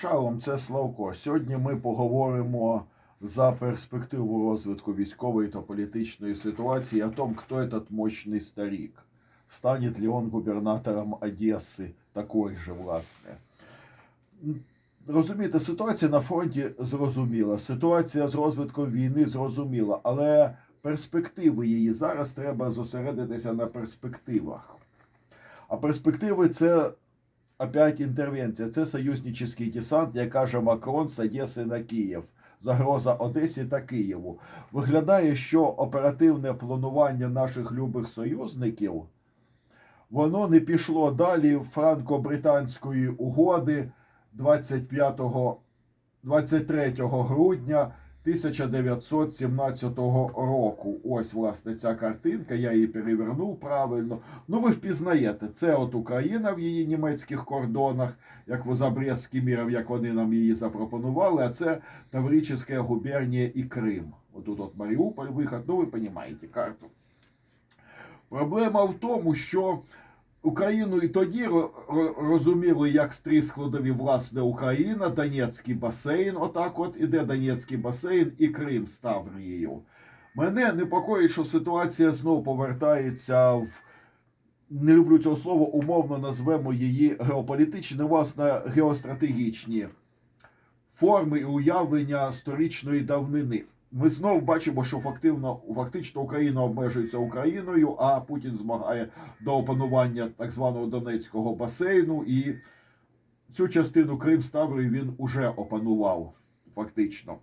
Шалом, це Славко. Сьогодні ми поговоримо за перспективу розвитку військової та політичної ситуації, о том, хто этот мощний старик. Станет ли он губернатором Одеси, такой же, власне. Розумієте, ситуація на фронті зрозуміла, ситуація з розвитком війни зрозуміла, але перспективи її зараз треба зосередитися на перспективах. А перспективи це опять інтервенція. Це союзнический десант, як каже Макрон з Одеси на Київ. Загроза Одесі та Києву. Виглядає, що оперативне планування наших любих союзників воно не пішло далі франко-британської угоди 25 23 грудня 1917 року. Ось, власне, ця картинка. Я її перевернув правильно. Ну, ви впізнаєте, це от Україна в її німецьких кордонах, як в Забрестський міров, як вони нам її запропонували, а це Таврическа губернія і Крим. Отут от Маріуполь, виход, ну ви розумієте карту. Проблема в тому, що Україну і тоді ро- ро- розуміли як три складові власне Україна, Донецький басейн, отак от іде Донецький басейн і Крим з Таврією. Мене непокоїть, що ситуація знову повертається в не люблю цього слова, умовно назвемо її геополітичні, власне, геостратегічні форми і уявлення сторічної давнини. Ми знов бачимо, що фактично, фактично Україна обмежується Україною, а Путін змагає до опанування так званого Донецького басейну, і цю частину Крим Ставрою він уже опанував фактично.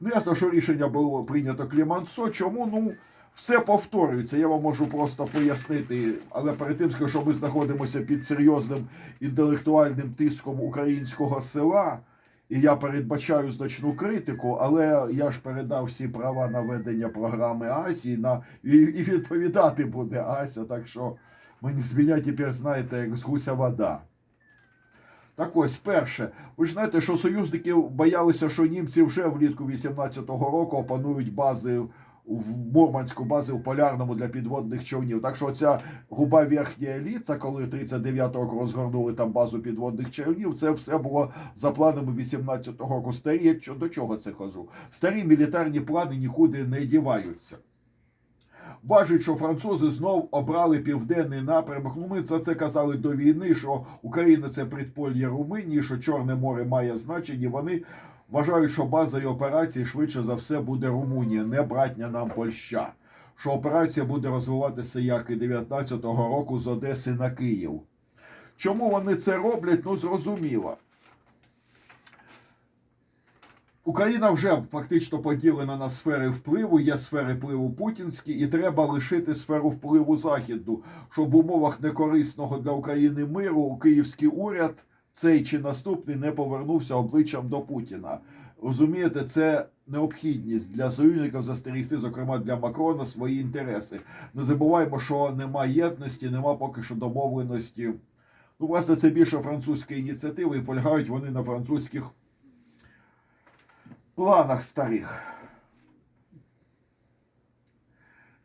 Ну, ясно, що рішення було прийнято Клімансо. Чому? Ну, все повторюється. Я вам можу просто пояснити, але перед тим що ми знаходимося під серйозним інтелектуальним тиском українського села. І я передбачаю значну критику, але я ж передав всі права на ведення програми Асі на і, і відповідати буде Ася. Так що мені з мене тепер знаєте, як з гуся вода. Так ось, перше, ви ж знаєте, що союзники боялися, що німці вже влітку 18-го року опанують бази в Мурманську бази в полярному для підводних човнів. Так що ця губа верхня ліца, коли 39-го року розгорнули там базу підводних човнів, це все було за планами 18-го року. Старі, до чого це кажу? Старі мілітарні плани нікуди не діваються. Важить, що французи знов обрали південний напрямок. Ну, ми за це казали до війни, що Україна це предполля Румунії, що Чорне море має значення. Вони вважають, що базою операції швидше за все буде Румунія, не братня нам Польща. Що операція буде розвиватися як і 19-го року з Одеси на Київ. Чому вони це роблять? Ну зрозуміло. Україна вже фактично поділена на сфери впливу, є сфери впливу путінські, і треба лишити сферу впливу західну, щоб в умовах некорисного для України миру київський уряд цей чи наступний не повернувся обличчям до Путіна. Розумієте, це необхідність для союзників застерігти, зокрема для Макрона, свої інтереси. Не забуваємо, що нема єдності, нема поки що домовленості. Ну, власне, це більше французька ініціатива, і полягають вони на французьких планах старих.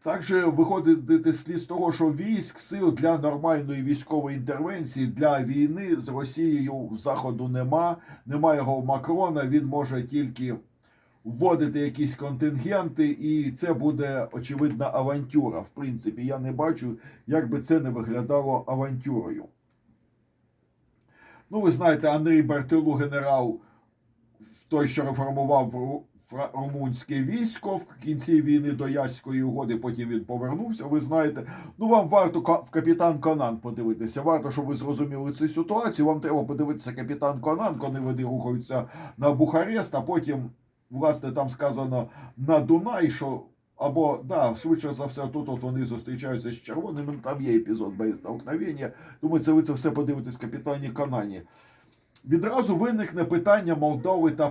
Також виходить слід з того, що військ, сил для нормальної військової інтервенції для війни з Росією в заходу нема. Немає його у Макрона. Він може тільки вводити якісь контингенти, і це буде очевидна авантюра. В принципі, я не бачу, як би це не виглядало авантюрою. Ну, ви знаєте, Андрій Бартилу, генерал, той, що реформував румунське військо в кінці війни до Яської угоди, потім він повернувся. Ви знаєте, ну вам варто в капітан Конан подивитися. Варто, щоб ви зрозуміли цю ситуацію. Вам треба подивитися капітан Конан, коли вони рухаються на Бухарест, а потім, власне, там сказано на Дунай, що. Або да, швидше за все, тут от вони зустрічаються з червоними. Там є епізод боєстолкновення. Думаю, це ви це все подивитесь капітані Канані. Відразу виникне питання Молдови та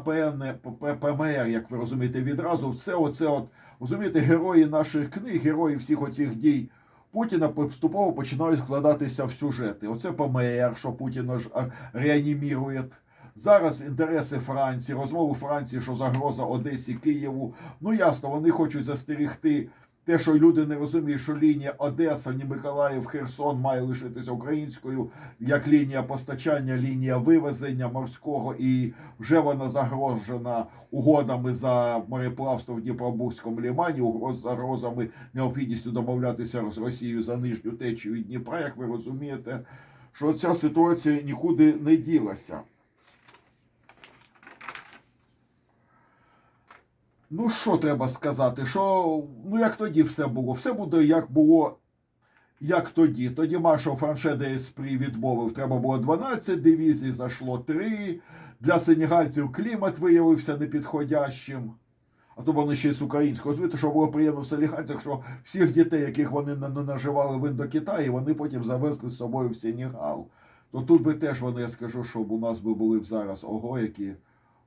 ПМР, як ви розумієте. Відразу все оце, от розумієте, герої наших книг, герої всіх оцих дій Путіна поступово починають складатися в сюжети. Оце ПМР, що Путіна ж реанімірує. Зараз інтереси Франції, розмови Франції, що загроза Одесі, Києву. Ну ясно, вони хочуть застерігти те, що люди не розуміють, що лінія Одеса, ні Миколаїв, Херсон має лишитися українською як лінія постачання, лінія вивезення морського, і вже вона загрожена угодами за мореплавство в Дніпробурському лімані, загрозами необхідністю домовлятися з Росією за нижню течію Дніпра, як ви розумієте, що ця ситуація нікуди не ділася. Ну, що треба сказати? Що, ну як тоді все було? Все буде як було, як тоді. Тоді маршал Франше де Еспрі відмовив. Треба було 12 дивізій, зайшло 3. Для сенегальців клімат виявився непідходящим. А то вони ще й з українського звіту, що було приємно в селіганцях, що всіх дітей, яких вони наживали в Індокитаї, вони потім завезли з собою в Сенегал. То тут би теж вони, я скажу, щоб у нас би були б зараз ого, які.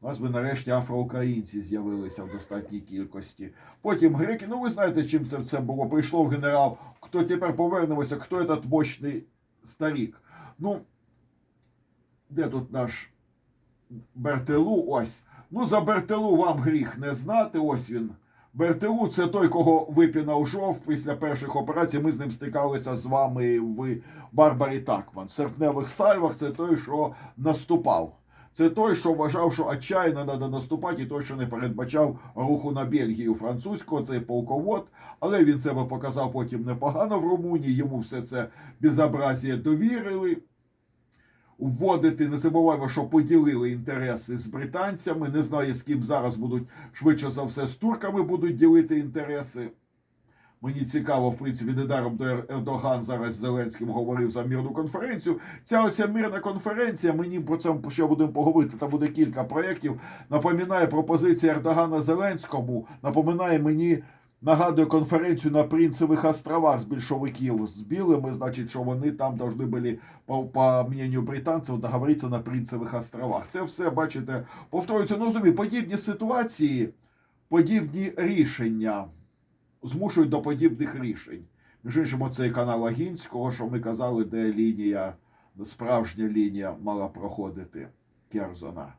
У нас би нарешті афроукраїнці з'явилися в достатній кількості. Потім греки, ну ви знаєте, чим це все було. Прийшов генерал, хто тепер повернемося, хто этот мощний старік. Ну, де тут наш Бертелу? Ось. Ну, за Бертелу вам гріх не знати. Ось він. Бертелу це той, кого випінав жов після перших операцій. Ми з ним стикалися з вами в Барбарі Такман. В серпневих сальвах це той, що наступав. Це той, що вважав, що отчаянно треба наступати, і той, що не передбачав руху на Бельгію французького, цей полковод. Але він себе показав потім непогано в Румунії. Йому все це безобразія довірили. Вводити, не забуваємо, що поділили інтереси з британцями. Не знаю, з ким зараз будуть швидше за все з турками будуть ділити інтереси. Мені цікаво, в принципі, недаром до Ердоган зараз з Зеленським говорив за мирну конференцію. Ця ось мирна конференція, мені про це ще будемо поговорити. Там буде кілька проєктів. Напоминає пропозиція Ердогана Зеленському. Напоминає мені, нагадує конференцію на Принцевих островах з більшовиків з білими. Значить, що вони там повинні були, по, по мнению британців, договоритися на Принцевих островах. Це все, бачите, повторюється. Ну, розумію, подібні ситуації, подібні рішення змушують до подібних рішень. Між іншим, оцей канал Агінського, що ми казали, де лінія, справжня лінія мала проходити Керзона.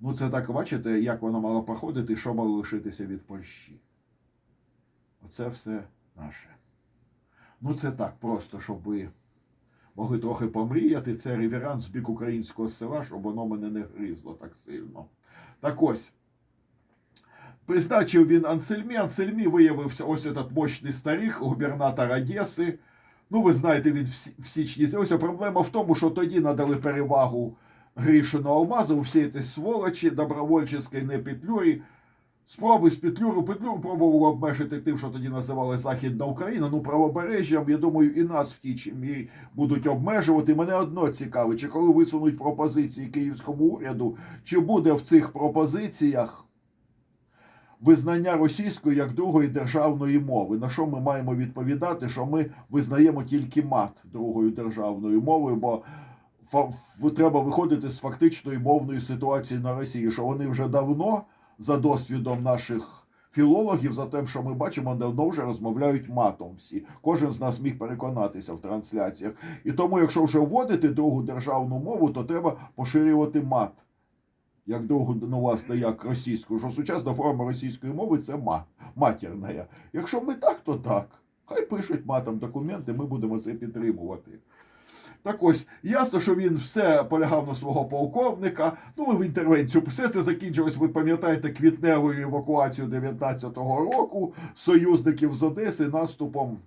Ну, це так, бачите, як вона мала проходити і що мало лишитися від Польщі. Оце все наше. Ну, це так, просто, щоб ви могли трохи помріяти. Це реверанс в бік українського села, щоб воно мене не гризло так сильно. Так ось. Призначив він Ансельмі. Ансельмі виявився ось этот мощний старик, губернатор Одеси. Ну, ви знаєте, він в січні з'явився. Проблема в тому, що тоді надали перевагу Грішину Алмазу, всій цій сволочі, добровольческой не петлюрі. Спроби з Петлюру Петлюру пробували обмежити тим, що тоді називали Західна Україна. Ну, правобережжям, я думаю, і нас в тій мірі будуть обмежувати. Мене одно цікавить, чи коли висунуть пропозиції київському уряду, чи буде в цих пропозиціях визнання російської як другої державної мови. На що ми маємо відповідати? Що ми визнаємо тільки мат другою державною мовою, бо треба виходити з фактичної мовної ситуації на Росії, що вони вже давно, за досвідом наших філологів, за тим, що ми бачимо, давно вже розмовляють матом всі. Кожен з нас міг переконатися в трансляціях. І тому, якщо вже вводити другу державну мову, то треба поширювати мат як довго власне, як російську, що сучасна форма російської мови це ма, матірна. Якщо ми так, то так. Хай пишуть матом документи, ми будемо це підтримувати. Так ось, ясно, що він все полягав на свого полковника. Ну, в інтервенцію все це закінчилось, ви пам'ятаєте, квітневою евакуацією 19-го року союзників з Одеси наступом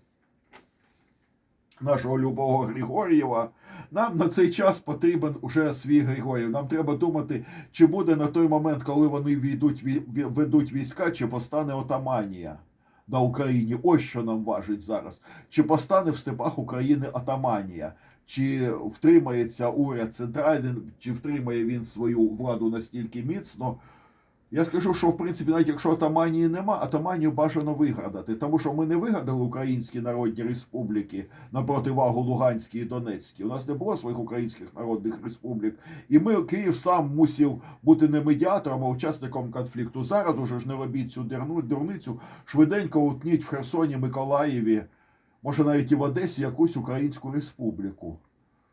нашого любого Григор'єва. Нам на цей час потрібен уже свій Григорів. Нам треба думати, чи буде на той момент, коли вони війдуть, ведуть війська, чи постане отаманія на Україні. Ось що нам важить зараз. Чи постане в степах України отаманія? Чи втримається уряд центральний, чи втримає він свою владу настільки міцно? Я скажу, що в принципі, навіть якщо атаманії нема, атаманію бажано вигадати, тому що ми не вигадали українські народні республіки на противагу Луганській і Донецькій. У нас не було своїх українських народних республік, і ми Київ сам мусив бути не медіатором, а учасником конфлікту. Зараз уже ж не робіть цю дурницю, швиденько утніть в Херсоні, Миколаєві, може навіть і в Одесі якусь українську республіку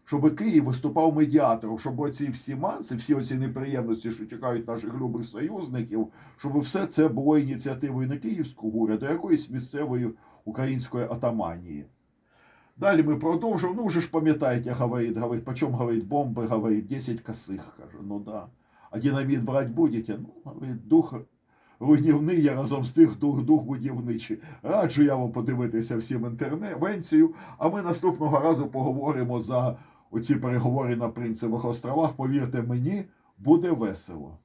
щоб Київ виступав медіатором, щоб оці всі манси, всі оці неприємності, що чекають наших любих союзників, щоб все це було ініціативою не київського уряду, а якоїсь місцевої української атаманії. Далі ми продовжуємо. Ну, вже ж пам'ятаєте, говорить, говорить, почем, говорить, бомби, говорить, 10 косих, каже, ну да. А динаміт брати будете? Ну, говорить, дух руйнівний, я разом з тих дух, дух будівничий. Раджу я вам подивитися всім інтервенцію, а ми наступного разу поговоримо за оці переговори на Принцевих островах. Повірте мені, буде весело.